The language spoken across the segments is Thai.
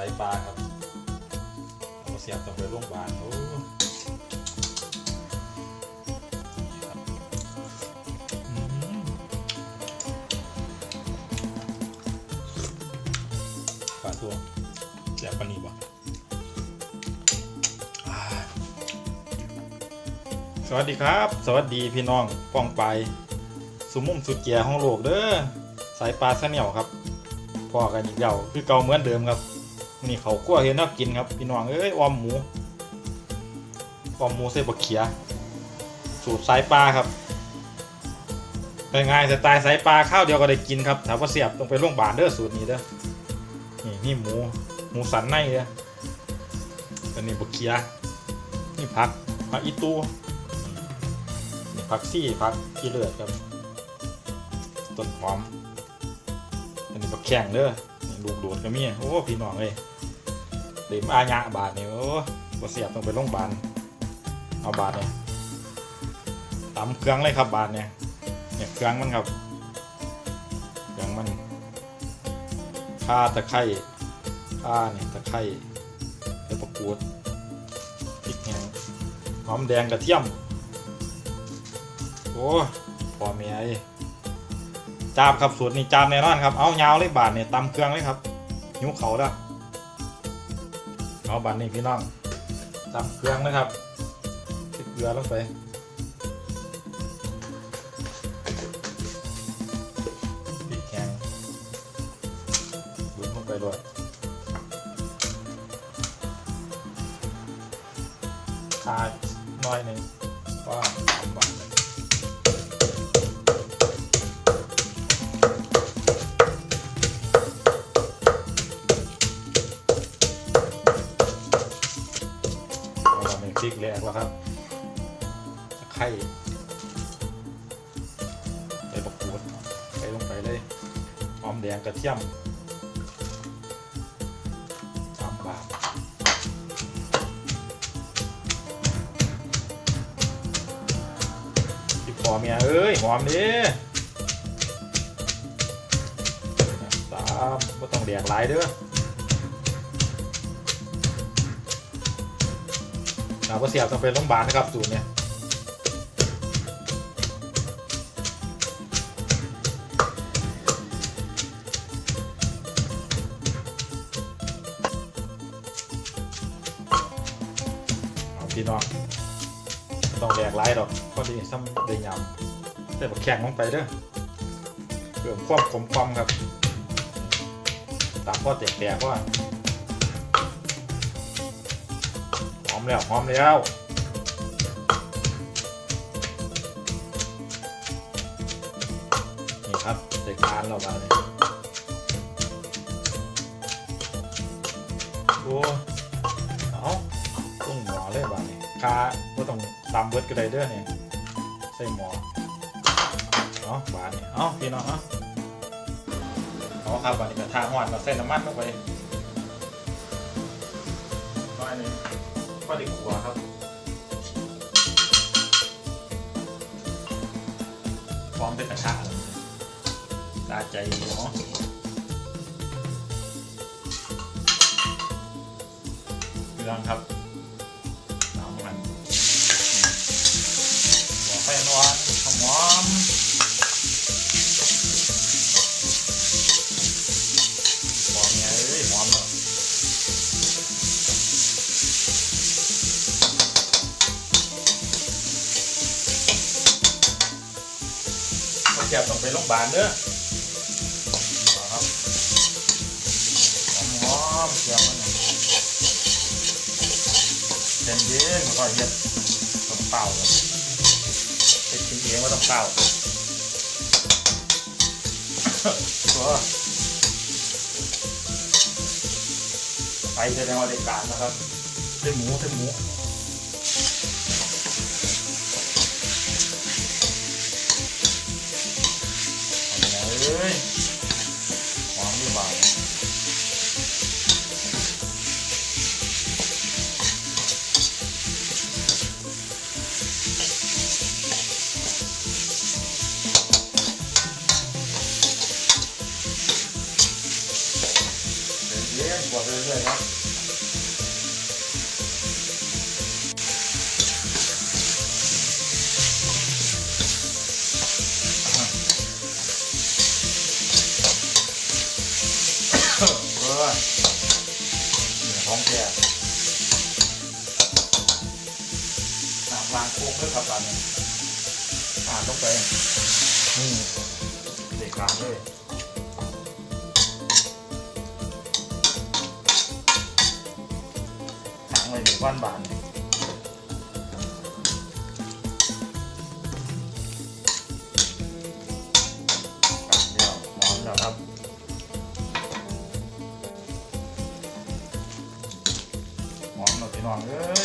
ายปลาครับเอาเสียบต้อไปโรงพยาบาลโอ้อืมปลาตัวแสบปานีบ่อ่าสวัสดีครับ สวัสดีพี่น้องป้องไปสุมุ่มสุดแก่ของโลกเด้อสายปลาเสนียวครับพอกันอีกแล้วคือเก่าเหมือนเดิมครับ นี่เขากั้วเห็นนักกินครับพี่น้องเอ้ยออมหมูออมหมูใส่บักเขีย สูตรสายปลาครับง่ายๆสไตล์สายปลาข้าวเดียวก็ได้กินครับถามว่าเสียบต้องไปโรงพยาบาลเด้อสูตรนี้เด้อนี่นี่หมูหมูสันในเด้ออันนี้บักเขียนี่ผักผักอีตูนี่ผักซี่ผักอีเลือดครับต้นหอมอันนี้บักแข่งเด้อ ลูกโดดก็มีโอ้พี่น้องเอ้ยเดมอาญะบาทนี่ยโอ้บ่เสียบต้องไปโรงพยาบาลเอาบาทเนี่ยตำเครื่องเลยครับบาทเนี่ยเนี่ยเครื่องมันครับเครื่องมันข่าตะไคร้ข่าเนี่ยตะไคร้ใบประกูดพริกแห้งหอมแดงกระเทียมโอ้พอเมียไอ จามครับสูตรนี้จามแน่นอนครับ เอายาวเลยบาทเนี่ยตำเครื่องเลยครับหิวเขาแล้วเอาบาทนี่พี่น้องตำเครื่องนะครับใส่เกลือลงไปพริกแห้งบุ้นลงไปด้วยขาดหน้อยหนึ่งก็สาบาท พริกแรกแล้วครับไคร้ใส่บักขูดใส่ลงไปเลยหอมแดงกระเทียมสามบาทพี่ปอเมียเอ้ยหอมดิสามไม่ต้องแดงหลายเด้อ ถาว่าเสียบต้องเป็นโรงพยาบาลนะครับสูตรเนี่ยเอาพี่น้องต้องแดกไล่ดอกพอดีซ้ำได้ยำใส่บักแข็งลงไปเด้อเพิ่มความขมความครับตามพ่อแตกๆว่า อมแล้วหอมแล้วนี่ครับใส่การเรามาเนี่ยโอ้เอาต้องหมอเลยบ้านี่คาก็ต้องตำเบิดก็ได้เด้อเนี่ยใส่หมอเอาบ้านนี่เอาพี่น้องเอาเอาครับบ้านนี้กระทะหวานเราใส่น้ำมันลงไปน้อยนึง ก็ดีกว่าครับพร้อมเป็นกระชาตาใจดีเนาะเรื่องครับ เขาเจ็บต้องไปโรงพยาบาลเด้อเอาครับหอมๆเจ็บมันเย็นเย็นๆก็เย็นต้องเป่าเลยเฮ็ดกินเองว่าต้องเป่าตัวไปแสดงว่าได้กการนะครับได้หมูได้หมู เอาเลยหอมดีบ่าเย็นบวกไปเรื่อยๆครับ ของแกอะวางโค้งด้วยครับตอนนี้ผ่าลงไปนี่เด็กกลางเลยถังเลยหนึ่งวันบาน อ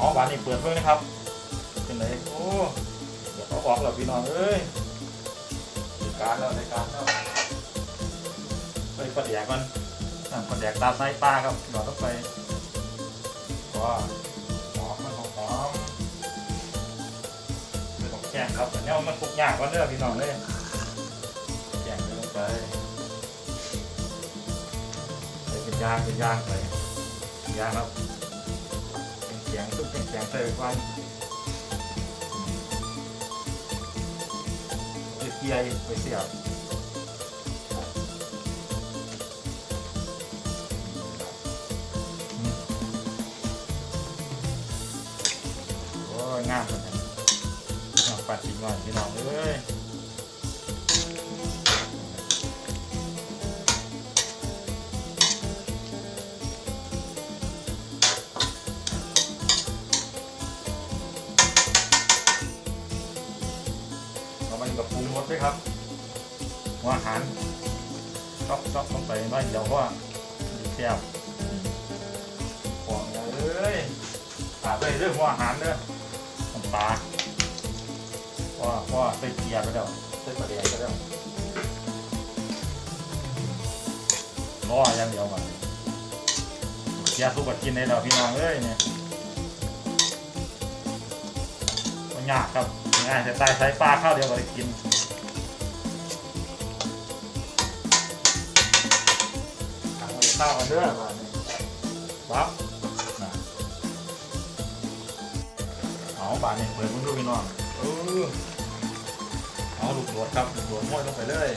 อ๋อบาทนี่เปิดเพิ่งนะครับเป็นไรโอ้เดี๋ยวเขาออกแล้วพี่น้องเอ้ยรายการแล้วรายการแล้วไปปลาแดกมันอะแดกตาไส้ปลาครับหยอดเข้าไปว้าหอมมันหอมมไม่ต้องแกงครับอันนี้มันคุกยากกว่าเนื้อพี่น้องเลยแกงไปลงไปเป็นยางเป็นยางไปยางครับ เป็นเสียงซุปเป็นเสียงใส่ไปก่อนเกียร์ไปเสียบโอ้ยงามเลยปัดสีหน่อยพี่น้องเอ้ย กับปรุงรสด้วยครับหัวอาหารชอบชอบลงไปน้อยเดียวเพราะว่ามันแซ่บของเอ้ยปลาไปเรื่องหัวอาหารเด้อน้ำปลาเพราะว่าเพราะว่าใส่เกียร์ไปแล้วใส่ปลาแดงไปแล้วรออย่างเดียวมันเกียร์สุกกกินได้แล้วพี่น้องเอ้ยเนี่ยมันยากครับ ง่ายแต่ตายใส่ปลาข้าวเดียวก็ได้กินทางไปข้าวกันเด้อบ้านนี้ปั๊บนะเอาบานเนี่ยเปิดมึงดูพี่น้องเออเอาลูกโดดครับลูกโดดม้วยลงไปเลย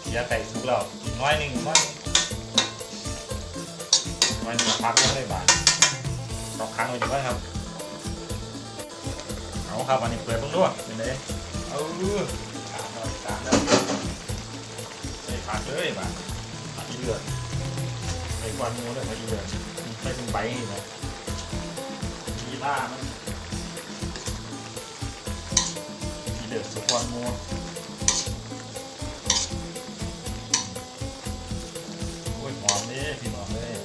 เสียไก่สุกแล้วน้อยหนึ่งน้อยน้อยหนึ่งพักลงเลยบาน ดอกค้างไว้ดีกว่าครับ เอาครับอันนี้เปิดมึงดูเป็นไงเอาตามแล้วตามแล้วใส่ผักเลยบ้านผักอีเลือดใส่ควันหมูเลยผักอีเลือดไม่เป็นใบนี่นะมีล่ามันมีเดือดสุกวันมัวโอ้ยหอมนี่พี่น้องเลย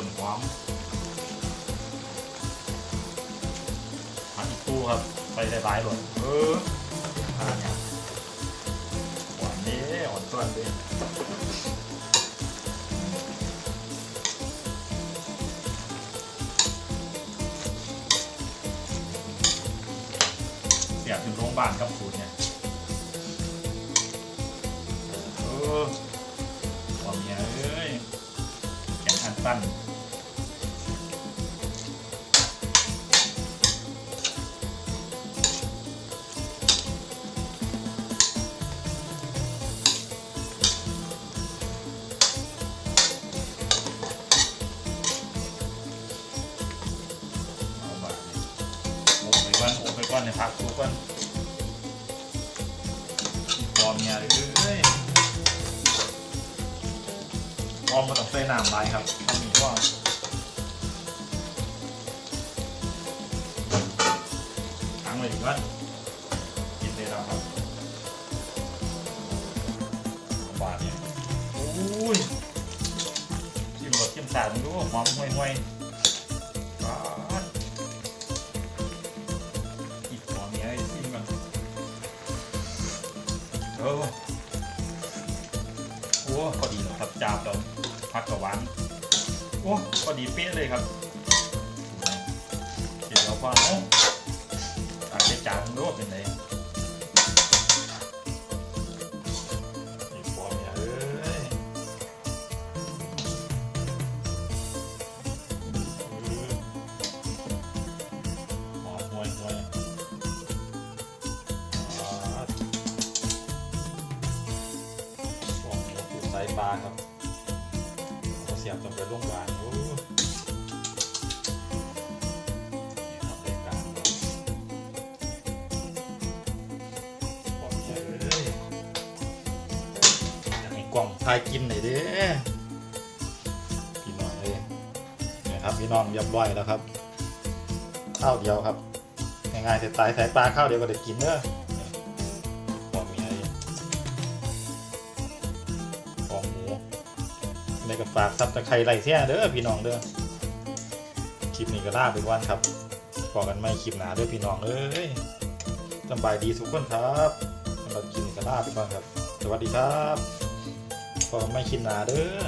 ส่วนหอมผักอีกตู้ครับ ไปหลายๆหล่นเออทานเนี่ยหวานนี้อ่อนต้นดิเสียบถึงโรงพยาบาลครับสูตรเนี่ยเออหอมเนี่ยเอ้ยแกงอันปั้น อาบาดนี่โอ้ไปก่อนโอ้ไปก่อนในผักกูก่อนเมียเอ้ยออมมาต้องใส่น้ำลายครับอันนี้ก็ทั้งเลยอีกวันกินเลยแล้วครับบาทเนี่ยโอ้ยจิ้มรสจิ้มสารดูหอมห่วยๆ ครับจาบเราพักกับหวานโอ้พอดีเป๊ะเลยครับเดี๋ยวเราพอเนาะตักใส่จานดูว่าเป็นไง หมูปูไซปลาครับเอาเสียบตรงไปลงหวานโอ้นี่ครับรายการเราบอกใหญ่เลยอยากให้กล่องทายกินหน่อยเด้พี่น้องเลยนี่ครับพี่น้องเรียบร้อยแล้วครับข้าวเดียวครับง่ายๆแต่ตายสายปลาข้าวเดียวก็ได้กินเด้อ ฝากซับตะไคร้ไรเสียเด้อพี่น้องเด้อคลิปนี้ก็ลาไปก่อนครับพอกันไม่คลิปหนาเด้อพี่น้องเอ้ยสบายดีทุกคนครับสำหรับคลิปนี้ก็ลาไปก่อนครับ สวัสดีครับพอกันไม่คลิปหนาเด้อ